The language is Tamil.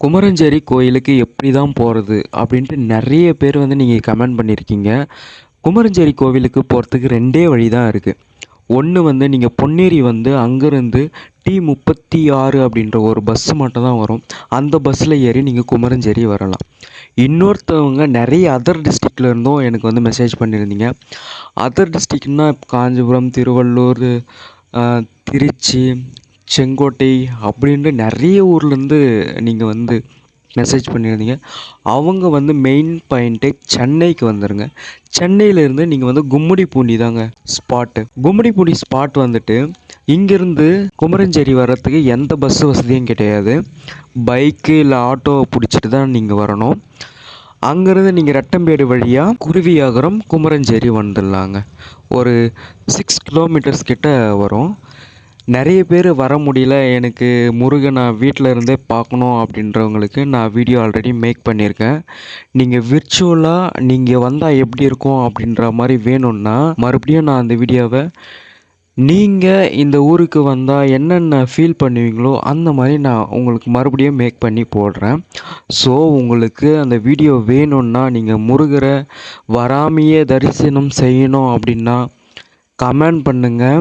குமரஞ்சேரி கோயிலுக்கு எப்படி தான் போகிறது அப்படின்ட்டு நிறைய பேர் வந்து நீங்கள் கமெண்ட் பண்ணியிருக்கீங்க. குமரஞ்சேரி கோவிலுக்கு போகிறதுக்கு ரெண்டே வழி தான் இருக்குது ஒன்று வந்து நீங்கள் பொன்னேரி வந்து அங்கேருந்து டி முப்பத்தி ஆறு அப்படின்ற ஒரு பஸ்ஸு மட்டும் தான் வரும். அந்த பஸ்ஸில் ஏறி நீங்கள் குமரஞ்சேரி வரலாம். இன்னொருத்தவங்க நிறைய அதர் டிஸ்ட்ரிக்ட்ல இருந்தும் எனக்கு வந்து மெசேஜ் பண்ணியிருந்தீங்க. அதர் டிஸ்ட்ரிக்ட்னால் காஞ்சிபுரம் திருவள்ளூர் திருச்சி செங்கோட்டை அப்படின்ட்டு நிறைய ஊர்லேருந்து நீங்கள் வந்து மெசேஜ் பண்ணியிருந்தீங்க. அவங்க வந்து மெயின் பாயிண்ட்டே சென்னைக்கு வந்துடுங்க சென்னையிலேருந்து நீங்கள் வந்து கும்மிடிப்பூண்டி தாங்க ஸ்பாட்டு கும்மிடிப்பூண்டி ஸ்பாட் வந்துட்டு இங்கேருந்து குமரஞ்சேரி வர்றதுக்கு எந்த பஸ் வசதியும் கிடையாது. பைக்கு இல்லை ஆட்டோவை பிடிச்சிட்டு தான் நீங்கள் வரணும். அங்கேருந்து நீங்கள் ரெட்டம்பேடு வழியாக குருவியாகரம் குமரஞ்சேரி வந்துடலாங்க. ஒரு சிக்ஸ் கிலோமீட்டர்ஸ் கிட்ட வரும். நிறைய பேர் வர முடியல. எனக்கு முருகனை வீட்டில் இருந்தே பார்க்கணும் அப்படின்றவங்களுக்கு நான் வீடியோ ஆல்ரெடி மேக் பண்ணியிருக்கேன். நீங்கள் விர்ச்சுவலாக நீங்கள் வந்தால் எப்படி இருக்கும் அப்படின்ற மாதிரி வேணும்னா மறுபடியும் நான் அந்த வீடியோவை நீங்கள் இந்த ஊருக்கு வந்தால் என்னென்ன ஃபீல் பண்ணுவீங்களோ அந்த மாதிரி நான் உங்களுக்கு மறுபடியும் மேக் பண்ணி போடுறேன். ஸோ உங்களுக்கு அந்த வீடியோ வேணும்னா நீங்கள் முருகரை வராமையே தரிசனம் செய்யணும் அப்படின்னா கமெண்ட் பண்ணுங்கள்